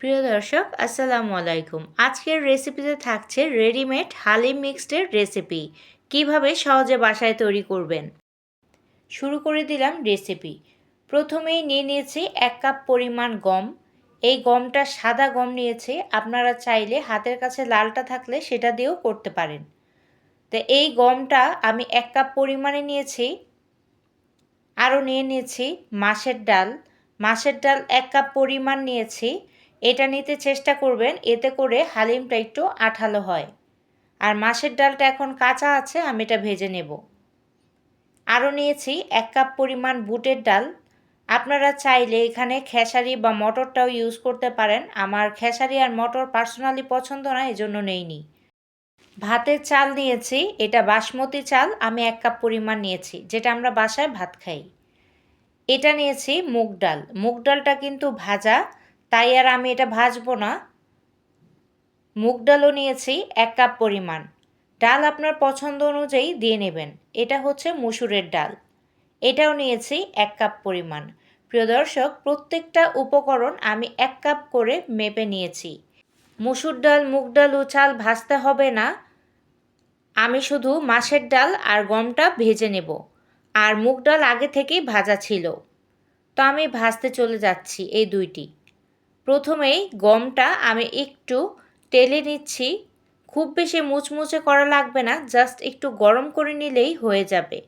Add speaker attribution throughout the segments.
Speaker 1: প্রিয় দর্শক, আসসালামু আলাইকুম। আজকের রেসিপিতে থাকছে রেডিমেড হালিম মিক্সডের রেসিপি কীভাবে সহজে বাসায় তৈরি করবেন? শুরু করে দিলাম রেসিপি প্রথমেই নিয়ে নিয়েছি এক কাপ পরিমাণ গম। এই গমটা সাদা গম নিয়েছি। আপনারা চাইলে হাতের কাছে লালটা থাকলে সেটা দিয়েও করতে পারেন। তো এই গমটা আমি এক কাপ পরিমাণে নিয়েছি। আরও নিয়ে নিয়েছি মাছের ডাল। মাছের ডাল এক কাপ পরিমাণ নিয়েছি। এটা নিতে চেষ্টা করবেন, এতে করে হালিমটা একটু আঠালো হয়। আর মাছের ডালটা এখন কাঁচা আছে, আমি এটা ভেজে নেব। আরও নিয়েছি এক কাপ পরিমাণ বুটের ডাল। আপনারা চাইলে এখানে খেসারি বা মটরটাও ইউজ করতে পারেন। আমার খেসারি আর মটর পার্সোনালি পছন্দ না, এজন্য নেইনি। ভাতের চাল নিয়েছি, এটা বাসমতি চাল, আমি এক কাপ পরিমাণ নিয়েছি, যেটা আমরা বাসায় ভাত খাই। এটা নিয়েছি মুগ ডাল। মুগ ডালটা কিন্তু ভাজা তাই আর আমি এটা ভাজবো না। মুগ ডালও নিয়েছি, এক কাপ পরিমাণ। ডাল আপনার পছন্দ অনুযায়ী দিয়ে নেবেন। এটা হচ্ছে মুসুরের ডাল। এটাও নিয়েছি, এক কাপ পরিমাণ। প্রিয় দর্শক, প্রত্যেকটা উপকরণ আমি এক কাপ করে মেপে নিয়েছি। মুসুর ডাল, মুগ ডাল ও চাল ভাজতে হবে না। আমি শুধু মাছের ডাল আর গমটা ভেজে নেব। আর মুগ ডাল আগে থেকেই ভাজা ছিল। তো আমি ভাজতে চলে যাচ্ছি এই দুইটি। প্রথমেই গমটা আমি একটু তেলে নিচ্ছি। খুব বেশি মুচমুচে করা লাগবে না, জাস্ট একটু গরম করে নিলেই হয়ে যাবে।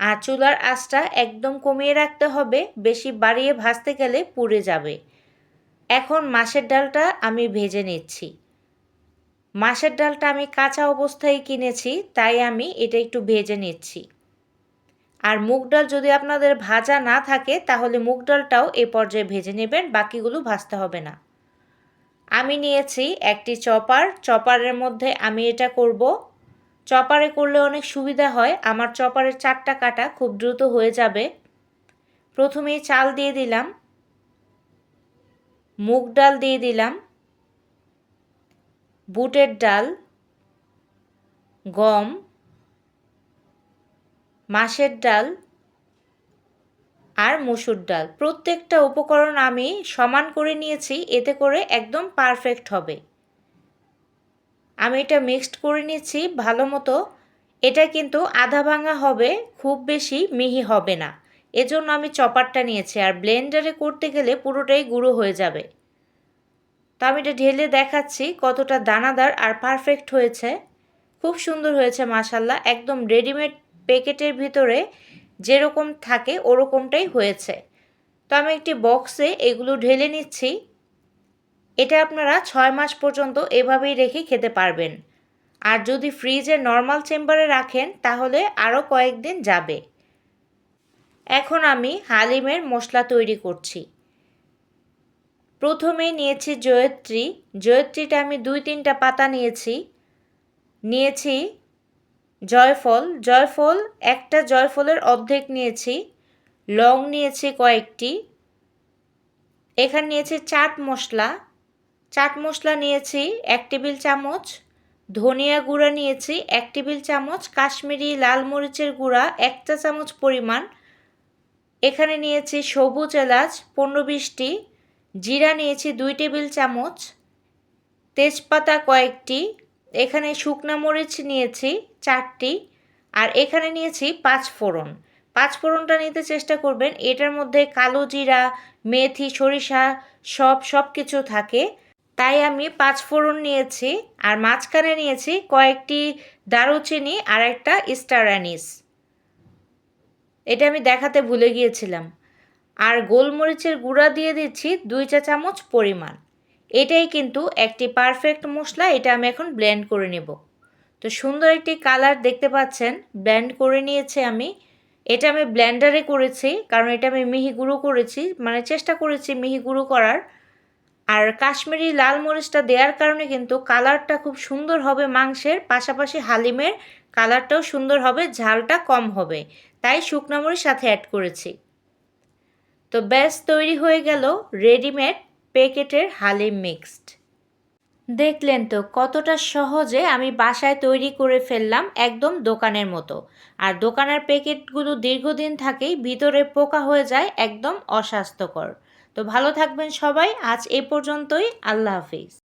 Speaker 1: আর চুলার আঁচটা একদম কমিয়ে রাখতে হবে, বেশি বাড়িয়ে ভাজতে গেলে পুড়ে যাবে। এখন মাছের ডালটা আমি ভেজে নিচ্ছি। মাছের ডালটা আমি কাঁচা অবস্থায় কিনেছি, তাই আমি এটা একটু ভেজে নিচ্ছি। আর মুগ ডাল যদি আপনাদের ভাজা না থাকে, তাহলে মুগ ডালটাও এ পর্যায়ে ভেজে নেবেন, বাকিগুলো ভাজতে হবে না। আমি নিয়েছি একটি চপার, চপারের মধ্যে আমি এটা করব। চপারে করলে অনেক সুবিধা হয়, আমার চপারের চারটা কাটা খুব দ্রুত হয়ে যাবে। প্রথমেই চাল দিয়ে দিলাম। মুগ ডাল দিয়ে দিলাম। বুটের ডাল, গম মাসের ডাল আর মুসুর ডাল। প্রত্যেকটা উপকরণ আমি সমান করে নিয়েছি, এতে করে একদম পারফেক্ট হবে। আমি এটা মিক্সড করে নিয়েছি, ভালো মতো। এটা কিন্তু আধা ভাঙা হবে, খুব বেশি মিহি হবে না। এজন্য আমি চপারটা নিয়েছি, আর ব্লেন্ডারে করতে গেলে পুরোটাই গুঁড়ো হয়ে যাবে। তো আমি এটা ঢেলে দেখাচ্ছি কতটা দানাদার আর পারফেক্ট হয়েছে। খুব সুন্দর হয়েছে মাসাল্লাহ একদম রেডিমেড প্যাকেটের ভিতরে যেরকম থাকে ওরকমটাই হয়েছে। তো আমি একটি বক্সে এগুলো ঢেলে নিচ্ছি। এটা আপনারা ছয় মাস পর্যন্ত এভাবেই রেখে খেতে পারবেন। আর যদি ফ্রিজে নর্মাল চেম্বারে রাখেন, তাহলে আরও কয়েকদিন যাবে। এখন আমি হালিমের মশলা তৈরি করছি। প্রথমে নিয়েছি জয়ত্রী। জয়ত্রীটা আমি দুই তিনটা পাতা নিয়েছি। নিয়েছি জয়ফল জয়ফল, একটা জয়ফলের অর্ধেক নিয়েছি, লং নিয়েছি কয়েকটি, এখানে নিয়েছি চাট মশলা চাট মশলা নিয়েছি এক টেবিল চামচ, ধনিয়া গুঁড়া নিয়েছি এক টেবিল চামচ, কাশ্মীরি লাল মরিচের গুঁড়া এক চা চামচ পরিমাণ, এখানে নিয়েছি সবুজ এলাচ পনেরো বিশটি, জিরা নিয়েছি দুই টেবিল চামচ, তেজপাতা কয়েকটি, এখানে শুকনা মরিচ নিয়েছি চারটি, আর এখানে নিয়েছি পাঁচ ফোড়ন। পাঁচ ফোড়নটা নিতে চেষ্টা করবেন, এটার মধ্যে কালো জিরা, মেথি, সরিষা, সব সব কিছু থাকে। তাই আমি পাঁচ ফোড়ন নিয়েছি, আর মাঝখানে নিয়েছি কয়েকটি দারুচিনি আর একটা স্টার অ্যানিস। এটা আমি দেখাতে ভুলে গিয়েছিলাম। আর গোলমরিচের গুঁড়া দিয়ে দিচ্ছি দুই চা চামচ পরিমাণ। এটাই কিন্তু একটি পারফেক্ট মশলা, এটা আমি এখন ব্লেন্ড করে নেব। তো সুন্দর একটি কালার দেখতে পাচ্ছেন ব্ল্যান্ড করে নিয়েছে আমি। এটা আমি ব্ল্যান্ডারে করেছি, কারণ এটা আমি মিহি গুঁড়ো করেছি মানে চেষ্টা করেছি মিহি গুঁড়ো করার। আর কাশ্মীরি লাল মরিচটা দেওয়ার কারণে কিন্তু কালারটা খুব সুন্দর হবে মাংসের, পাশাপাশি হালিমের কালারটাও সুন্দর হবে, ঝালটা কম হবে। তাই শুকনো মরিচ সাথে অ্যাড করেছি। তো ব্যাস, তৈরি হয়ে গেল রেডিমেড প্যাকেটের হালিম মিক্সড। দেখলেন তো কতটা সহজে আমি বাসায় তৈরি করে ফেললাম একদম দোকানের মতো। আর দোকানের প্যাকেটগুলো দীর্ঘদিন থাকেই ভিতরে পোকা হয়ে যায় একদম অস্বাস্থ্যকর। তো ভালো থাকবেন সবাই, আজ এ পর্যন্তই, আল্লাহ হাফিজ।